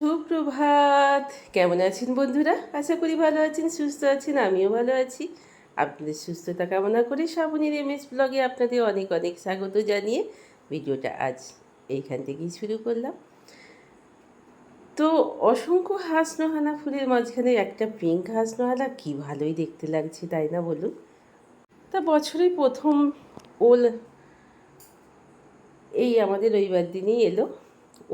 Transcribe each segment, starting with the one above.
সুপ্রভাত। কেমন আছেন বন্ধুরা? আশা করি ভালো আছেন, সুস্থ আছেন, আমিও ভালো আছি। আপনাদের সুস্থতা কামনা করে শ্রাবণীর এম এস ব্লগে আপনাদের অনেক অনেক স্বাগত জানিয়ে ভিডিওটা আজ এইখান থেকেই শুরু করলাম। তো অসংখ্য হাসনোহানা ফুলের মাঝখানে একটা পিঙ্ক হাসনোহানা, কি ভালোই দেখতে লাগছে, তাই না বলুন? তা বছরের প্রথম ওল এই আমাদের রবিবার দিনই এলো।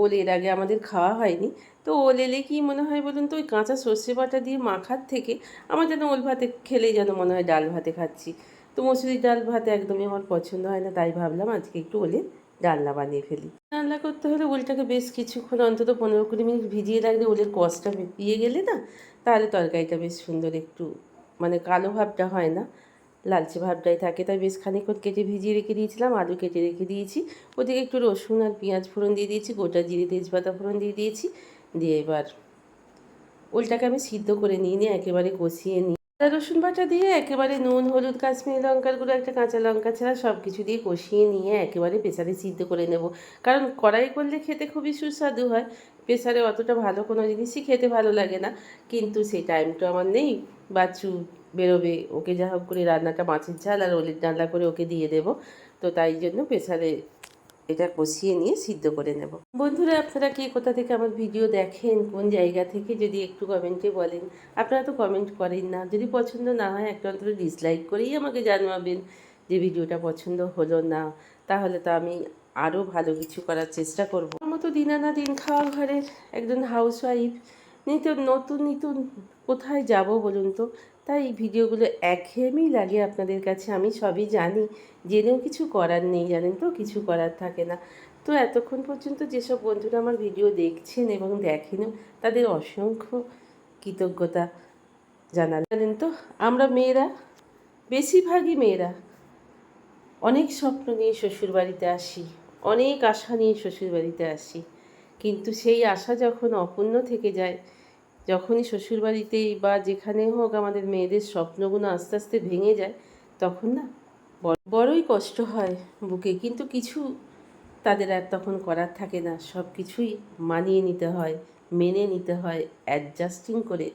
ওল এর আগে আমাদের খাওয়া হয়নি। তো ওল এলে কি মনে হয় বলুন তো, ওই কাঁচা সর্ষে বাটা দিয়ে মাখার থেকে আমার যেন ওল ভাতে খেলেই যেন মনে হয় ডাল ভাতে খাচ্ছি। তো মসুরির ডাল ভাত একদমই আমার পছন্দ হয় না, তাই ভাবলাম আজকে একটু ওলের ডালনা বানিয়ে ফেলি। রান্না করতে হলে ওলটাকে বেশ কিছুক্ষণ, অন্তত পনেরো কুড়ি মিনিট ভিজিয়ে রাখলে ওলের কষটা পেয়ে গেলে না, তাহলে তরকারিটা বেশ সুন্দর একটু মানে কালো ভাবটা হয় না। লালচে ভাবটাই থাকে। তাই বেশ খানিকক্ষণ কেটে ভিজিয়ে রেখে দিয়েছিলাম, আলু কেটে রেখে দিয়েছি। ওদিকে একটু রসুন আর পেঁয়াজ ফোড়ন দিয়ে দিয়েছি, গোটা জিরে তেজপাতা ফোড়ন দিয়ে দিয়েছি। দিয়ে এবার ওলটাকে আমি সিদ্ধ করে নিয়ে নিয়ে একেবারে কষিয়ে নিই। আদা, রসুন বাটা দিয়ে একেবারে নুন, হলুদ, কাশ্মীরি লঙ্কার গুঁড়ো, একটা কাঁচা লঙ্কা ছাড়া সব কিছু দিয়ে কষিয়ে নিয়ে একেবারে প্রেসারে সিদ্ধ করে নেব। কারণ কড়াই করলে খেতে খুবই সুস্বাদু হয়। প্রেসারে অতটা ভালো কোনো জিনিসই খেতে ভালো লাগে না। কিন্তু সেই টাইমটা আমার নেই। বা বাচ্চু বেরোবে, ওকে যা হোক করে রান্নাটা মাছের ঝাল আর ওলের ডালনা করে ওকে দিয়ে দেব। তো তাই জন্য প্রেসারে এটা কষিয়ে নিয়ে সিদ্ধ করে নেব। বন্ধুরা, আপনারা কে কোথা থেকে আমার ভিডিও দেখেন, কোন জায়গা থেকে যদি একটু কমেন্টে বলেন, আপনারা তো কমেন্ট করেন না। যদি পছন্দ না হয়, একটা অন্তত ডিসলাইক করেই আমাকে জানাবেন যে ভিডিওটা পছন্দ হলো না। তাহলে তো আমি আরও ভালো কিছু করার চেষ্টা করব। আমার মতো দিন আনা দিন খাওয়া ঘরের একজন হাউসওয়াইফ নিত নতুন নতুন কোথায় যাব বলুন তো? তাই ভিডিওগুলো একঘেয়েমেই লাগে আপনাদের কাছে, আমি সবই জানি। জেনেও কিছু করার নেই, জানেন তো? কিছু করার থাকে না। তো এতক্ষণ পর্যন্ত যেসব বন্ধুরা আমার ভিডিও দেখছেন এবং দেখেনও, তাদের অসংখ্য কৃতজ্ঞতা জানান জানেন তো, আমরা মেয়েরা, বেশিরভাগই মেয়েরা অনেক স্বপ্ন নিয়ে শ্বশুরবাড়িতে আসি, অনেক আশা নিয়ে শ্বশুরবাড়িতে আসি। কিন্তু সেই আশা যখন অপূর্ণ থেকে যায় যখনই শ্বশুরবাড়িতেই বা যেখানে হোক আমাদের মেয়েদের স্বপ্নগুলো আস্তে আস্তে ভেঙে যায়, তখন না বড়- বড়ই কষ্ট হয় বুকে। কিন্তু কিছু তাদের আর তখন করার থাকে না। সব কিছুই মানিয়ে নিতে হয়, মেনে নিতে হয় অ্যাডজাস্টিং করে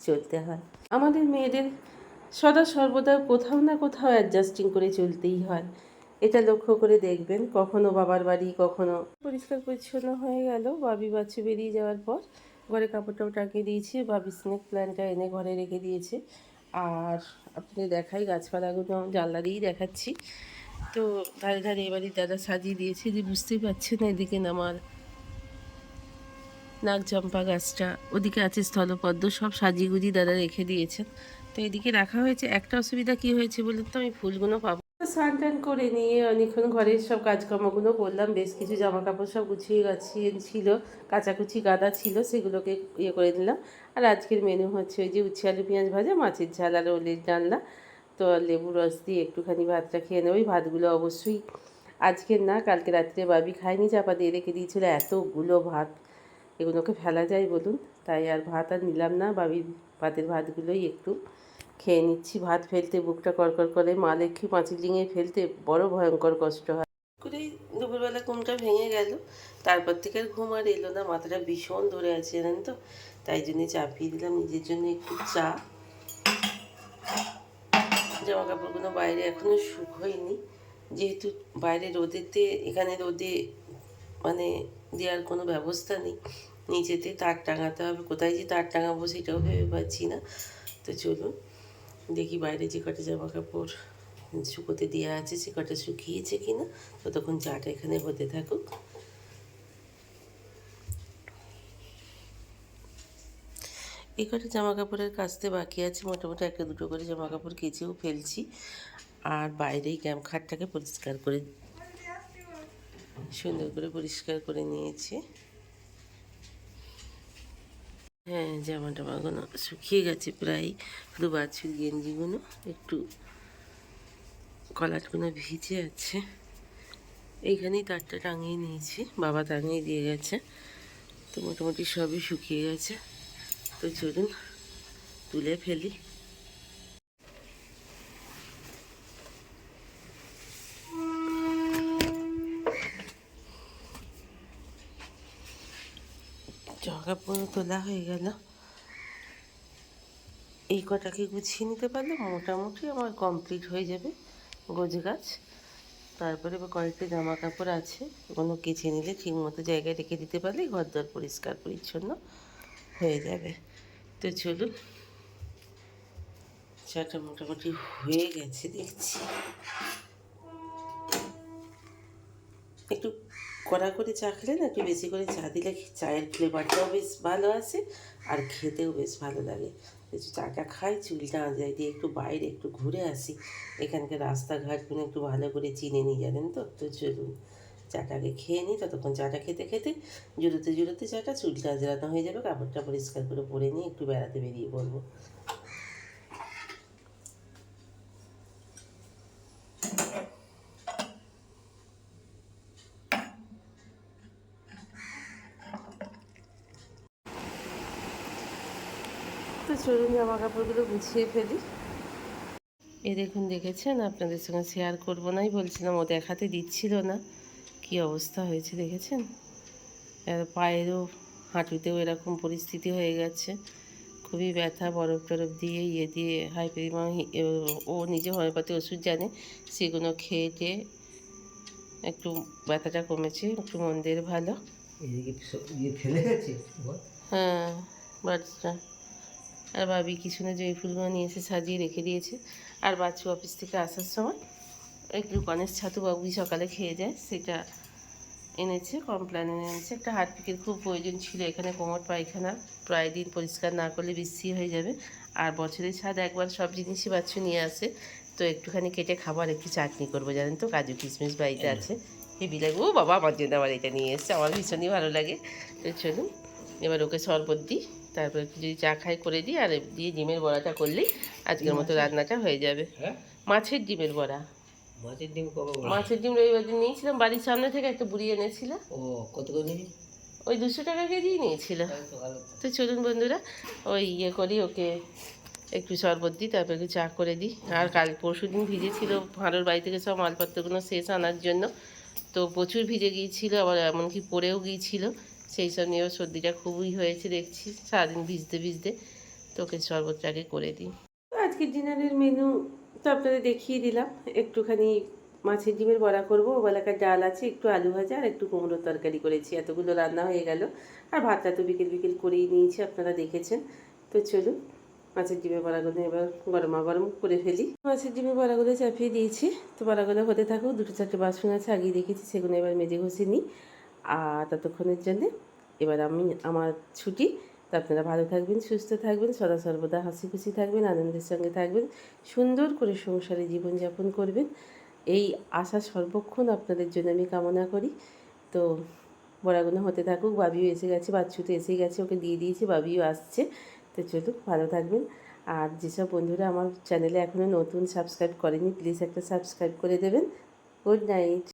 চলতে হয়। আমাদের মেয়েদের সদা সর্বদা কোথাও না কোথাও অ্যাডজাস্টিং করে চলতেই হয়। এটা লক্ষ্য করে দেখবেন, কখনো বাবার বাড়ি কখনো পরিষ্কার পরিচ্ছন্ন হয়ে গেল, বাবি বাচ্চু বেরিয়ে যাওয়ার পর ঘরে কাপড়টাও টাকিয়ে দিয়েছি বা স্নেক প্ল্যান্টটা এনে ঘরে রেখে দিয়েছে। আর আপনাদের দেখাই, গাছপালাগুলো জানলা দিয়েই দেখাচ্ছি। তো ধারে ধারে এবারে দাদা সাজিয়ে দিয়েছে যে বুঝতেই পারছেন না, এদিকে আমার নাগ চম্পা গাছটা, ওদিকে আছে স্থলপদ্ম, সব সাজিয়ে গুজিয়ে দাদা রেখে দিয়েছেন। তো এদিকে রাখা হয়েছে। একটা অসুবিধা কি হয়েছে বলুন তো? আমি ফুলগুলো পাবো। স্নান টান করে নিয়ে অনেকক্ষণ ঘরের সব কাজকর্মগুলো করলাম। বেশ কিছু জামা কাপড় সব গুছিয়ে গাছিয়ে ছিল, কাচাকুচি গাদা ছিল, সেগুলোকে ইয়ে করে নিলাম আর আজকের মেনু হচ্ছে ওই যে উচ্ছে আলু, পেঁয়াজ ভাজা, মাছের ঝাল আর ওলের ডালনা। তো লেবু রস দিয়ে একটুখানি ভাতটা খেয়ে নেব। ওই ভাতগুলো অবশ্যই আজকের না, কালকে রাত্রে বাবি খায়নি চাপা দিয়ে রেখে দিয়েছিল। এতগুলো ভাত, এগুলোকে ফেলা যায় বলুন? তাই আর ভাত আর নিলাম না। বাবির ভাতের ভাতগুলোই একটু খেয়ে নিচ্ছি, ভাত ফেলতে, বুকটা করকর করে, মা লক্ষ্মী পাঁচিল ডিঙে ফেলতে বড় ভয়ঙ্কর কষ্ট হয়। করেই দুপুরবেলা ঘুমটা ভেঙে গেল, তারপর থেকে আর ঘুম আর এলো না, মাথাটা ভীষণ ধরে আছে জানেন তো, তাই জন্যে চাপিয়ে দিলাম, নিজের জন্য একটু চা। জামা কাপড়গুলো বাইরে এখনও শুকোয়নি, যেহেতু বাইরে রোদেতে, এখানে রোদে মানে দেওয়ার কোনো ব্যবস্থা নেই, নিচেতে তার টাঙাতে হবে, কোথায় যে তার টাঙাবো সেটাও ভেবে পাচ্ছি না, তো চলুন। দেখি বাইরে যে কটা জামা কাপড় শুকোতে দেওয়া আছে, সে কটা শুকিয়েছে কি না ততক্ষণ চাটা এখানে হতে থাকুক। এই কটা জামা কাপড়ের কাচতে বাকি আছে। মোটামুটি একটা দুটো করে জামা কাপড় কেচেও ফেলছি। আর বাইরেই ক্যাম্প খাটটাকে পরিষ্কার করে সুন্দর করে পরিষ্কার করে নিয়েছি। হ্যাঁ জামা টামাগুলো শুকিয়ে গেছে প্রায়। শুধু বাছুর গেঞ্জিগুলো, একটু কলারগুলো ভিজে আছে। এইখানেই তারটা টাঙিয়ে নিয়েছি, বাবা টাঙিয়ে দিয়ে গেছে। তো মোটামুটি সবই শুকিয়ে গেছে। তো চলুন তুলে ফেলি। কাপড় তোলা হয়ে গেল। এই কটাকে গুছিয়ে নিতে পারলে মোটামুটি আমার কমপ্লিট হয়ে যাবে গোছ গাছ। তারপরে এবার কয়েকটা জামা কাপড় আছে, ওগুলো কেচে নিলে ঠিক মতো জায়গায় রেখে দিতে পারলে ঘর দর পরিষ্কার পরিচ্ছন্ন হয়ে যাবে। তো চলুন, চাটা মোটামুটি হয়ে গেছে, দেখছি। একটু কড়া করে চা খেলে না একটু বেশি করে চা দিলে চায়ের ফ্লেভারটাও বেশ ভালো আসে আর খেতেও বেশ ভালো লাগে। চাটা খাই, চুলটা আঁচড়াই দিয়ে একটু বাইরে একটু ঘুরে আসি। এখানকার রাস্তাঘাটগুলো একটু ভালো করে চিনে নিই, জানেন তো? তো চলুন, চাটাকে খেয়ে নিই। ততক্ষণ চাটা খেতে খেতে জুড়োতে জুড়োতে চাটা চুলটা আঁচড়ানো হয়ে যাবে কাপড়টা পরিষ্কার করে পরে নিয়ে একটু বেড়াতে বেরিয়ে পড়ব তো চলুন জামা কাপড়গুলো গুছিয়ে ফেলি। এ দেখুন দেখেছেন? আপনাদের সঙ্গে শেয়ার করব নাই বলছিলাম ও দেখাতে দিচ্ছিল না। কি অবস্থা হয়েছে দেখেছেন? আর পায়েরও হাঁটুতেও এরকম পরিস্থিতি হয়ে গেছে। খুবই ব্যথা বরফ টরফ দিয়ে ইয়ে দিয়ে হাইপেরিমা ও নিজে হোমিওপ্যাথি ওষুধ জানে সেগুলো খেয়ে টেয়ে একটু ব্যথাটা কমেছে একটু মন্দের ভালো। ইয়ে। হ্যাঁ বাচ্চা আর ভাবি কি শুনে যে এই ফুলগুলো নিয়ে এসে সাজিয়ে রেখে দিয়েছে। আর বাচ্চু অফিস থেকে আসার সময় একটু গণেশ ছাতু বাবুই সকালে খেয়ে যায়, সেটা এনেছে কমপ্ল্যান এনেছে। একটা হারপিকের খুব প্রয়োজন ছিল, এখানে কোমর পায়খানা, প্রায় দিন পরিষ্কার না করলে বিশ্রী হয়ে যাবে। আর বছরের ছাদ একবার সব জিনিসই বাচ্চু নিয়ে আসে। তো একটুখানি কেটে খাবার, একটু চাটনি করব, জানেন তো? কাজু কিশমিশ বাড়িতে আছে। হেবি লাগে ও বাবা, আমার জন্য আমার এটা নিয়ে এসছে, আমার ভীষণই ভালো লাগে। তো চলুন, এবার ওকে শরবত দিই। তারপর যদি চা খাই করে দিই আর দিয়ে ডিমের বড়াটা করলেই আজকের মতো রান্নাটা হয়ে যাবে। হ্যাঁ? মাছের ডিমের বড়া। মাছের ডিম মাছের ডিম রবিবার দিন নিয়েছিলাম বাড়ির সামনে থেকে একটা বুড়ি এনেছিল। ও কত করে ওই দুশো টাকা কেজি নিয়েছিল। তো চলুন বন্ধুরা ওই ইয়ে করি ওকে একটু শরবত দিই তারপর একটু চা করে দিই। আর কাল পরশু দিন ভিজেছিল ভাঁড়োর বাড়ি থেকে সব মালপত্রগুলো শেষ আনার জন্য। তো প্রচুর ভিজে গিয়েছিল আবার এমনকি পড়েও গিয়েছিল। সেই সব নিয়েও সর্দিটা খুবই হয়েছে, দেখছি। সারাদিন ভিজতে ভিজতে তোকে শরবতটাকে করে দিই। আজকের ডিনারের মেনু তো আপনাদের দেখিয়ে দিলাম। একটুখানি মাছের ডিমের বড়া করব। ওবেলাকার ডাল আছে, একটু আলু ভাজা আর একটু কুমড়োর তরকারি করেছি। এতগুলো রান্না হয়ে গেল। আর ভাতটা তো বিকেল বিকেল করেই নিয়েছি, আপনারা দেখেছেন। তো চলুন, মাছের ডিমের বড়াগুলো এবার গরমা গরম করে ফেলি। মাছের ডিমের বড়াগুলো চাপিয়ে দিয়েছি। তো বড়াগুলো হতে থাকুক, দুটো চারটে বাসন আছে, আগেই দেখেছি, সেগুলো এবার মেজে ঘষে নিই। আর ততক্ষণের জন্যে এবার আমি আমার ছুটি। তো আপনারা ভালো থাকবেন, সুস্থ থাকবেন, সদা সর্বদা হাসি খুশি থাকবেন, আনন্দের সঙ্গে থাকবেন, সুন্দর করে সংসারে জীবনযাপন করবেন। এই আশা সর্বক্ষণ আপনাদের জন্য আমি কামনা করি। তো বড়াগুলো হতে থাকুক, বাবিও এসে গেছে, বাচ্চু তো এসে গেছে, ওকে দিয়ে দিয়েছি, বাবিও আসছে। তো চলুক ভালো থাকবেন। আর যেসব বন্ধুরা আমার চ্যানেলে এখনও নতুন সাবস্ক্রাইব করেনি প্লিজ একটা সাবস্ক্রাইব করে দেবেন। Good night